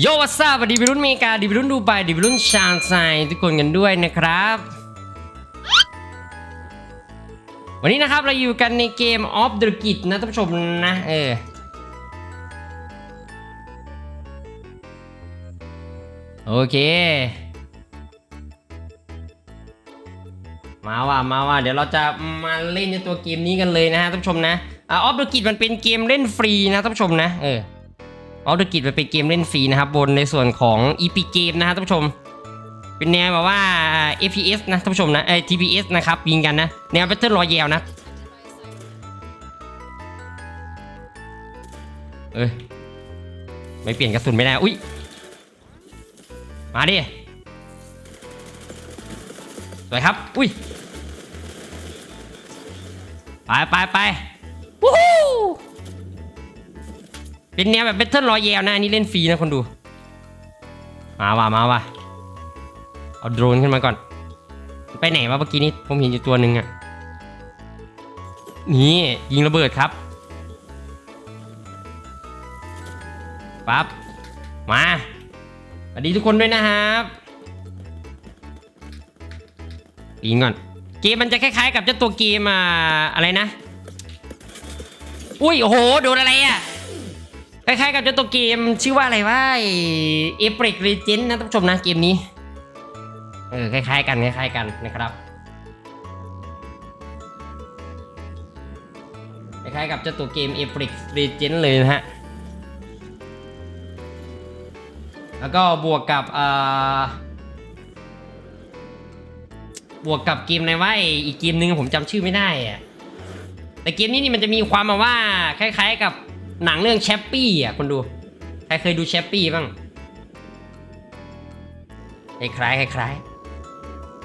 โยวัสซาบดีวิรุ่นเมกาดีวิรุ่นดูไบดีวิรุ่นชาญไซทุกคนกันด้วยนะครับ วันนี้นะครับเราอยู่กันในเกม Off the Grid นะท่านผู้ชมนะเออโอเค มาว่ามาว่าเดี๋ยวเราจะมาเล่นในตัวเกมนี้กันเลยนะฮะท่านผู้ชมนะอออฟเดอะกิจมันเป็นเกมเล่นฟรีนะท่านผู้ชมนะเออ ออฟเดอะกิจมันเป็นเกมเล่นฟรีนะครับ บนในส่วนของ EP เกมนะฮะท่านผู้ชม เป็นแนวแบบว่า FPS นะท่านผู้ชมนะเอ TPS นะครับยิงกันนะ แนว Battle Royale นะเอ้ยไม่เปลี่ยนกระสุนไม่ได้ อุ้ย มาดิ สวยครับ อุ้ย ไปไปไปวู้ฮู้ เป็นแนวแบบ Battle Royale นะอันนี้เล่นฟรีนะคนดู มาว่ะมาว่ะเอาโดรนขึ้นมาก่อน ไปไหนวะเมื่อกี้นี้ผมเห็นอยู่ตัวหนึ่งอะนี่ยิงระเบิดครับปั๊บมาสวัสดีทุกคนด้วยนะครับยิงก่อน เกมมันจะคล้ายๆ กับเจ้าตัวเกมอ่าอะไรนะ อุ้ยโอ้โหโดนอะไรอะ ล้ายๆกับเจ้าตัวเกมชื่อว่าอะไรวะเอเปรกรีเจนนะท่านผู้ชมนะเกมนี้ เออคล้ายๆกันคล้ายๆกันนะครับคล้ายๆกับเจ้าตัวเกม a p e x Legends เลยนะฮะแล้วก็บวกกับอ่าบวกกับเกมในว่าอ้อีกเกมนึงผมจำชื่อไม่ได้อะแต่เกมนี้นี่มันจะมีความมาว่าคล้าย ๆ กับ หนังเรื่องแชปปี้อะคนดู ใครเคยดูแชปปี้บ้างคล้ายคล้ายาย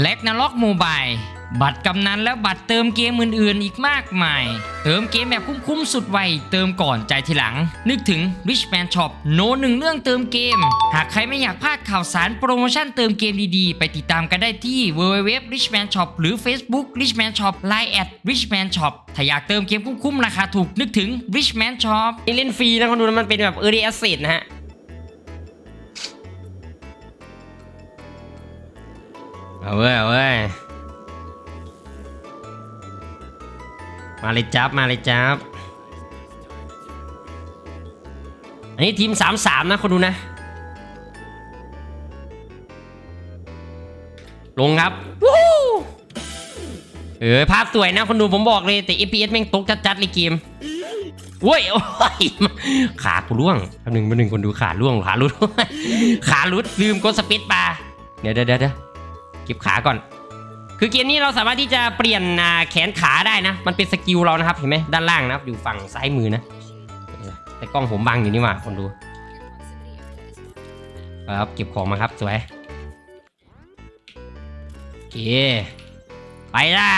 และ n a r o k Mobile บัตรกำนันและบัตรเติมเกมอื่นๆ อีกมากมาย เติมเกมแบบคุ้มๆสุดไว เติมก่อนใจทีหลัง นึกถึง Rich Man Shop โนหนึ่งเรื่องเติมเกม หากใครไม่อยากพลาดข่าวสารโปรโมชั่นเติมเกมดีๆ ไปติดตามกันได้ที่ www Rich Man Shop หรือ Facebook Rich Man Shop Line at Rich Man Shop ถ้าอยากเติมเกมคุ้มๆราคาถูกนึกถึง Rich Man Shop นี่เล่นฟรีนะคนดูนะมันเป็นแบบ early access นะฮะ เอาเว้ยเอาเว้ยมาเลยจับมาเลยจับอันนี้ทีม 3-3 นะคนดูนะ ลงครับเออภาพสวยนะคนดูผมบอกเลย แต่ FPS แม่งตกจัดๆเลยเกมเว้ยโอ้ยขากูร่วงแป๊บหนึ่งแป๊บหนึ่งคนดูขาร่วงขาลุดขาลุดลืมกดสปซบาร์เดี๋ยวเดี๋ยวเดี๋ยว เก็บขาก่อน คือเกมนี้เราสามารถที่จะเปลี่ยนแขนขาได้นะ มันเป็นสกิลเรานะครับเห็นไหมด้านล่างนะครับอยู่ฝั่งซ้ายมือนะ แต่กล้องผมบังอยู่นี่หว่าคนดูครับเก็บของมาครับสวยโอเคไปล่ะ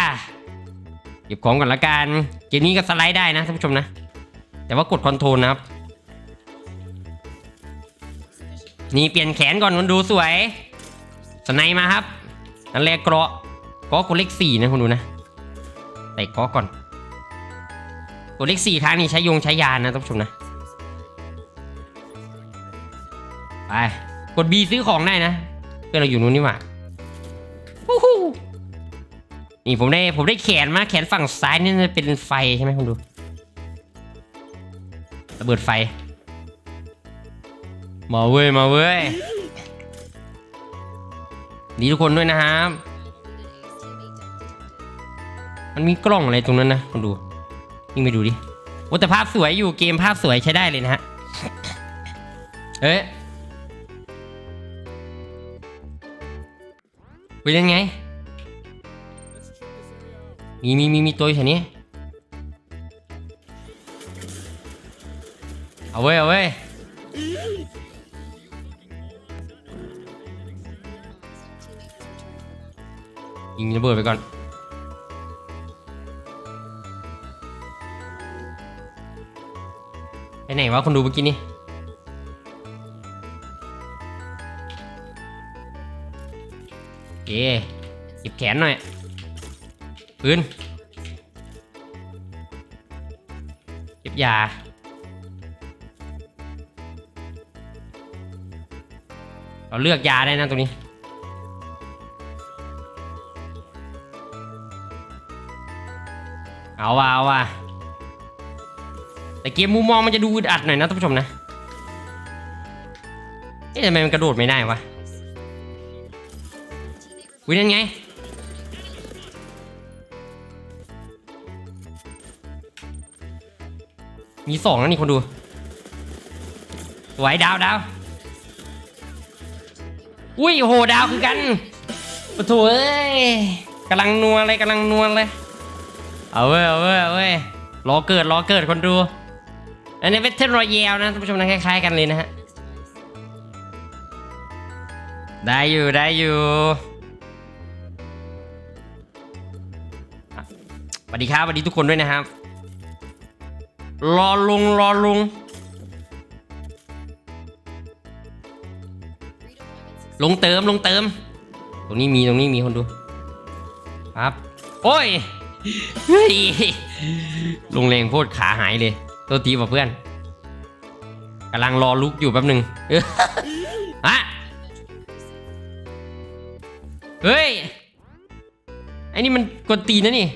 เก็บของก่อนละกันเกมนี้ก็สไลด์ได้นะท่านผู้ชมนะ แต่ว่ากดคอนโทรลนะครับนี่เปลี่ยนแขนก่อนคนดูสวยสไนมาครับ นั่นแหละเกราะเกราะกดเลขสี่นะคุณดูนะใส่เกราะก่อนกดเลขสี่ครั้งนี่ใช้ยงใช้ยานนะท่านผู้ชมนะไปกด B ซื้อของได้นะ เพื่อนเราอยู่นู้นนี่หว่านี่ผมได้ผมได้แขนมาแขนฝั่งซ้ายนี่จะเป็นไฟใช่ไหมคุณดูระเบิดไฟ มาเว้ย มาเว้ย ดีทุกคนด้วยนะครับมันมีกล้องอะไรตรงนั้นนะคนดูยิ่งไปดูดิโอ้แต่ภาพสวยอยู่เกมภาพสวยใช้ได้เลยนะฮะเอ๊ะไปเล่นไง มีมีมีมีตัวอยู่แถวนี้เอาเว้ยเอาเว้ย ยิงระเบิดไปก่อน ไปไหนวะคนดูเมื่อกี้นี่โอเคเก็บแขนหน่อยปืนเก็บยาเราเลือกยาได้นะตรงนี้ เอาว่ะเอาว่ะแต่เกมมุมมองมันจะดูอึดอัดหน่อยนะท่านผู้ชมนะเอ๊ะทำไมมันกระโดดไม่ได้วะวินั่นไงมีสองแล้วนี่คนดูสวยดาวดาวอุ้ยโอ้โหดาวคือกันโอ้โถเอ้ยกำลังนัวเลยกำลังนัวเลย เอาเว้ยเอาเว้ยเอาเว้ยรอเกิดรอเกิดคนดู อันนี้เป็นเทนรอยเยลนะท่านผู้ชมนะคล้ายๆกันเลยนะฮะ ได้อยู่ได้อยู่สวัสดีครับสวัสดีทุกคนด้วยนะครับ รอลุงรอลุงลงเติมลงเติม ตรงนี้มีตรงนี้มีคนดู ครับ โอ้ย เฮ้ยลงแรงโพดขาหายเลย ตัวตีว่ะเพื่อนกำลังรอลุกอยู่แป๊บหนึ่งฮะเฮ้ยไอ้นี่มันกดตีนะนี่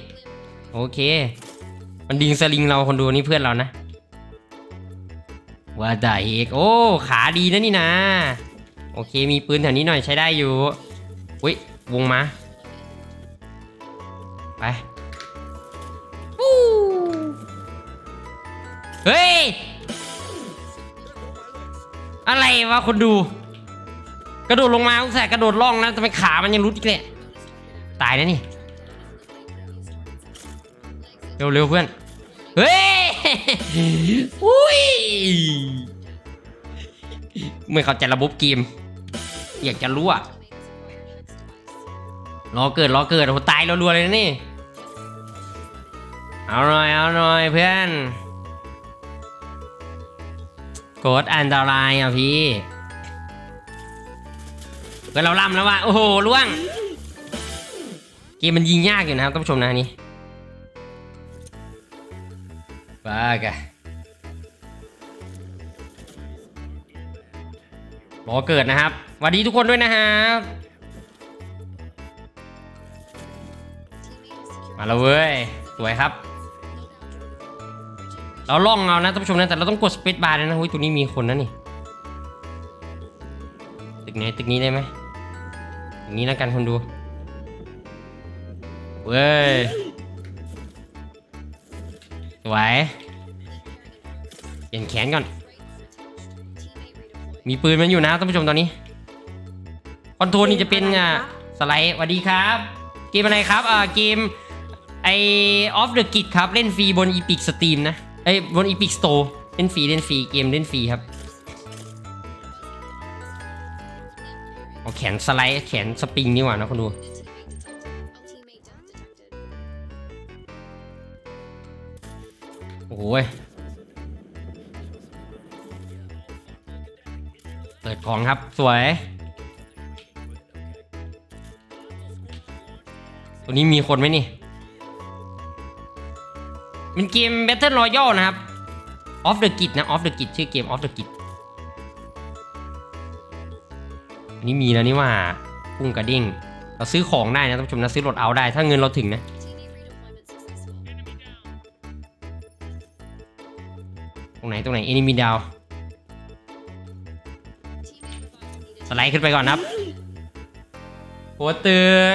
โอเค มันดิงสลิงเราคนดูนี่เพื่อนเรานะว่าแต่เอกโอ้ขาดีนะนี่นะ โอเคมีปืนแถวนี้หน่อยใช้ได้อยู่ อุ้ยวงมา ไป อะไรวะคนดู กระโดดลงมาอุตส่าห์กระโดดล่องนะทำไมขามันยังรุดอีกเลยตายนะนี่ เร็วเร็วเพื่อน เฮ้ย อุ้ยไม่เข้าใจระบบเกม อยากจะรู้อะรอเกิดรอเกิดโอ้โหตายรัวๆเลยนะนี่ เอาหน่อย เอาหน่อยเพื่อน กดอันตรายอะพี่เพื่อนเราล่ำแล้วว่ะโอ้โหล่วง เกมมันยิงยากอยู่นะครับท่านผู้ชมนะนี่บ้ากะรอเกิดนะครับสวัสดีทุกคนด้วยนะครับมาแล้วเว้ย สวยครับ เราล่องเอานะท่านผู้ชมนะแต่เราต้องกดสเปซบาร์เลยนะหุ้ยตัวนี้มีคนนะนี่ตึกไหนตึกนี้ได้ไหมตึกนี้แล้วกันคนดูเว้ยสวยเปลี่ยนแขนก่อน มีปืนมันอยู่นะท่านผู้ชมตอนนี้คอนโทรลนี่จะเป็นอะสไลด์สวัสดีครับ เกมอะไรครับอ่าเกมไอออฟเดอะกิจครับ เล่นฟรีบนอีพิกสตรีมนะ ไอยบนอีพิกสโตร์เล่นฟรีเล่นฟรีเกมเล่นฟรีครับเอาแขนสไลด์แขนสปริงนี่หว่านะคนดูโอ้โหยเปิดของครับสวย ตัวนี้มีคนไหมนี่ เป็นเกม Battle Royale นะครับ Off the Grid นะ Off the Grid ชื่อเกม Off the Grid อันนี้มีแล้วนี่ว่าพุ่งกระดิ่งเราซื้อของได้นะท่านผู้ชมนะซื้อรถเอาได้ ถ้าเงินเราถึงนะตรงไหนตรงไหน Enemy Down สไลด์ขึ้นไปก่อนครับโหัวตึง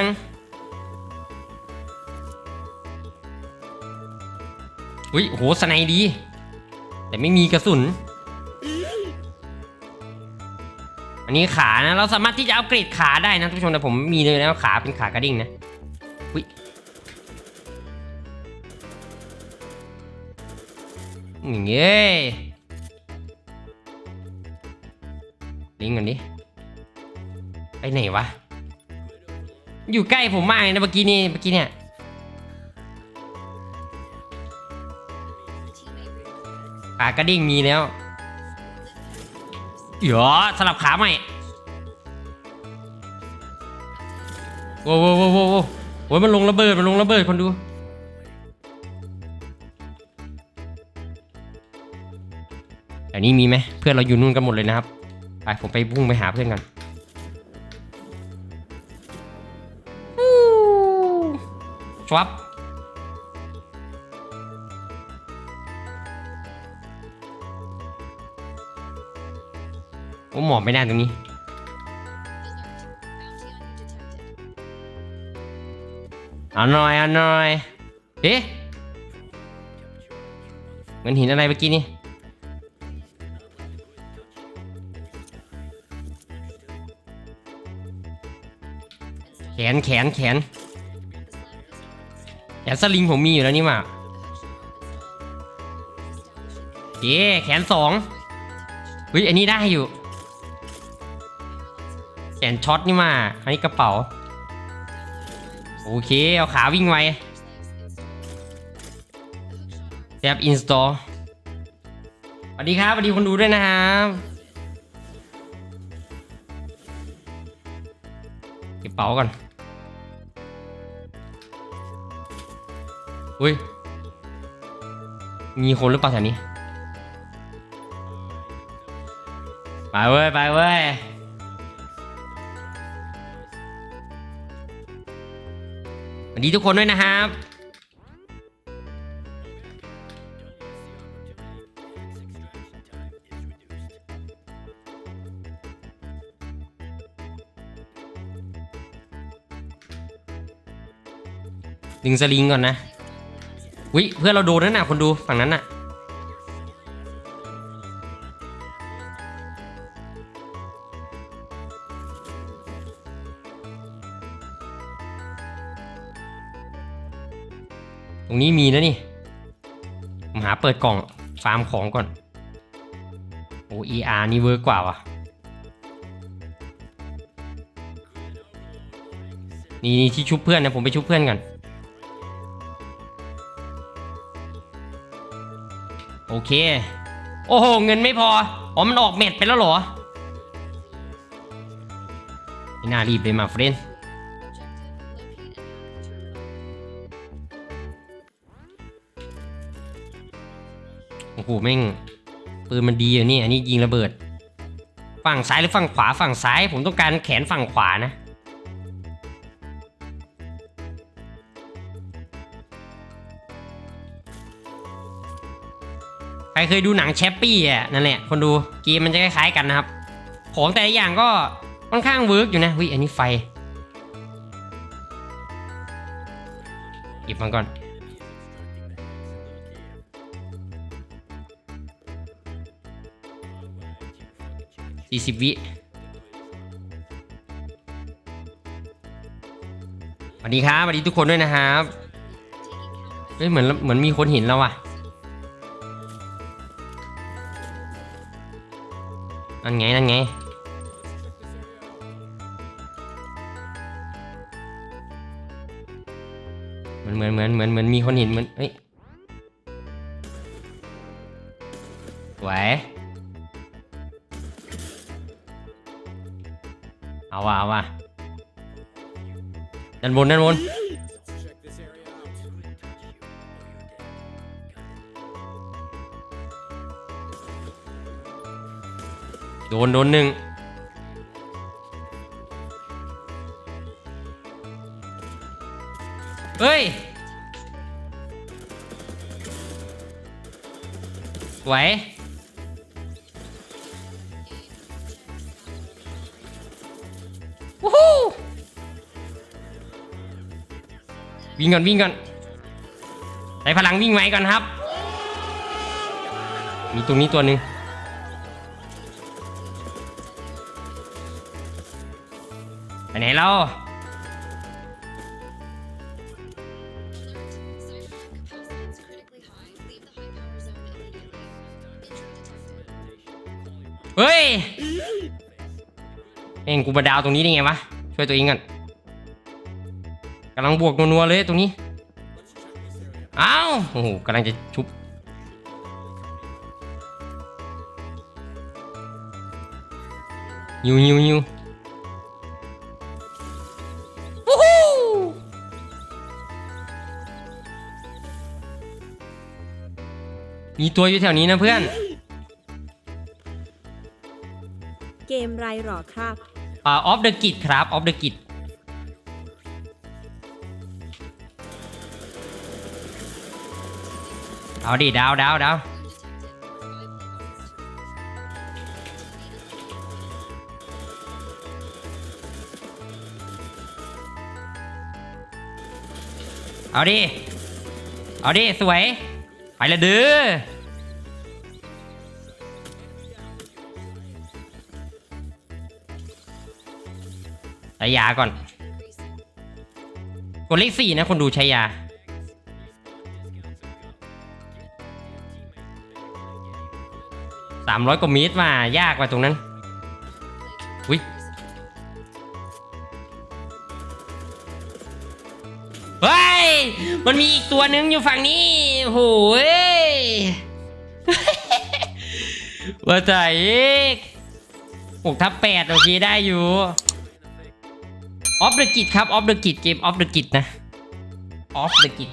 อุ้ยโหสไนดี แต่ไม่มีกระสุน อันนี้ขานะ เราสามารถที่จะอัปเกรดขาได้นะท่านผู้ชมแต่ผมมีเลยนะขาเป็นขากระดิ่งนะอุ้ยอย่างเงี้ยลิงก์กันดิไปไหนวะ อยู่ใกล้ผมมากเลยนะเมื่อกี้นี่เมื่อกี้เนี่ย ขากระดิ่งมีแล้วเดี๋ยวสลับขาใหม่โว้วโว้โว้วโว้โว้วโอ้ยมันลงระเบิดมันลงระเบิดคนดูแต่นี่มีไหมเพื่อนเราอยู่นู่นกันหมดเลยนะครับไปผมไปพุ่งไปหาเพื่อนกันชวับ โอ้หมอบไม่ได้ตรงนี้ เอาหน่อยเอาหน่อย เอ๊ะมือนหินอะไรเมื่อกี้นี่แขนแขนแขนแขนสลิงผมมีอยู่แล้วนี่หว่าเย้แขนสองเฮ้ยอันนี้ได้อยู่ แขนช็อตนี่มาอันนี้กระเป๋า โอเค เอาขาวิ่งไวแท็บอินสตอลสวัสดีครับสวัสดีคนดูด้วยนะครับเก็บเป๋าก่อนอุ้ย มีคนหรือเปล่าแถวนี้ ไปเว้ย ไปเว้ย วัสดีทุกคนด้วยนะครับ ดึงสลิงก่อนนะวิเพื่อนเราโดนนั่นน่ะคนดูฝั่งนั้นน่ะ นี้มีนะนี่ผมหาเปิดกล่องฟาร์มของก่อน โอ้ ER นี่เวิร์กกว่าว่ะ นี่นี่ที่ชุบเพื่อนนะผมไปชุบเพื่อนก่อนโอเค โอ้โห เงินไม่พอ อ๋อ มันออกเม็ดไปแล้วเหรอไม่น่ารีบเลยมาเฟรนโหแม่งปืนมันดีอยู่นี่อันนี้ยิงระเบิด ฝั่งซ้ายหรือฝั่งขวาฝั่งซ้าย ผมต้องการแขนฝั่งขวานะ ใครเคยดูหนังแชปปี้อะนั่นแหละคนดูเกมมันจะคล้ายๆกันนะครับ ของแต่ละอย่างก็ค่อนข้างเวิร์กอยู่นะวิอันนี้ไฟหยิบมันก่อน สี่สิบวิสวัสดีครับสวัสดีทุกคนด้วยนะครับเฮ้ยเหมือนเหมือนมีคนเห็นแล้วว่ะนั่นไงนั่นไงเหมือนเหมือนเหมือนเหมือนเหมือนมีคนเห็นเหมือนเฮ้ยสว เอาว่ะเอาว่ะด้านบนด้านบนโดนโดนหนึ่งเฮ้ยไหว วิ่งก่อนวิ่งก่อนใส่พลังวิ่งไว้ก่อนครับ มีตรงนี้ตัวหนึ่งไปไหนเราเฮ้ยเองกูมาดาวตรงนี้ได้ไงวะ ช่วยตัวเองก่อนำลังบวกนัวๆเลยตรงนี้อ้าวโอ้โหกำลังจะชุบยิวยิวยิววู้ฮู้มีตัวอยู่แถวนี้นะเพื่อน เกมไรหรอครับอ่าออฟเดอะกิจครับออฟเดอะกิจ เอาดิดาวดาวดาวเอาดิ เอาดิ สวย ไปละเด้อใช้ยาก่อน กดเลขสี่นะคนดูใช้ยา สามร้อยกว่าเมตรมายากว่าตรงนั้นอุ้ยเฮ้ย มันมีอีกตัวหนึ่งอยู่ฝั่งนี้โอ้โหยว่าใจอีกหกทับแปดโอเคได้อยู่ออฟเดอะกิจครับออฟเดอะกิจเกมออฟเดอะกิจนะออฟเดอะกิจ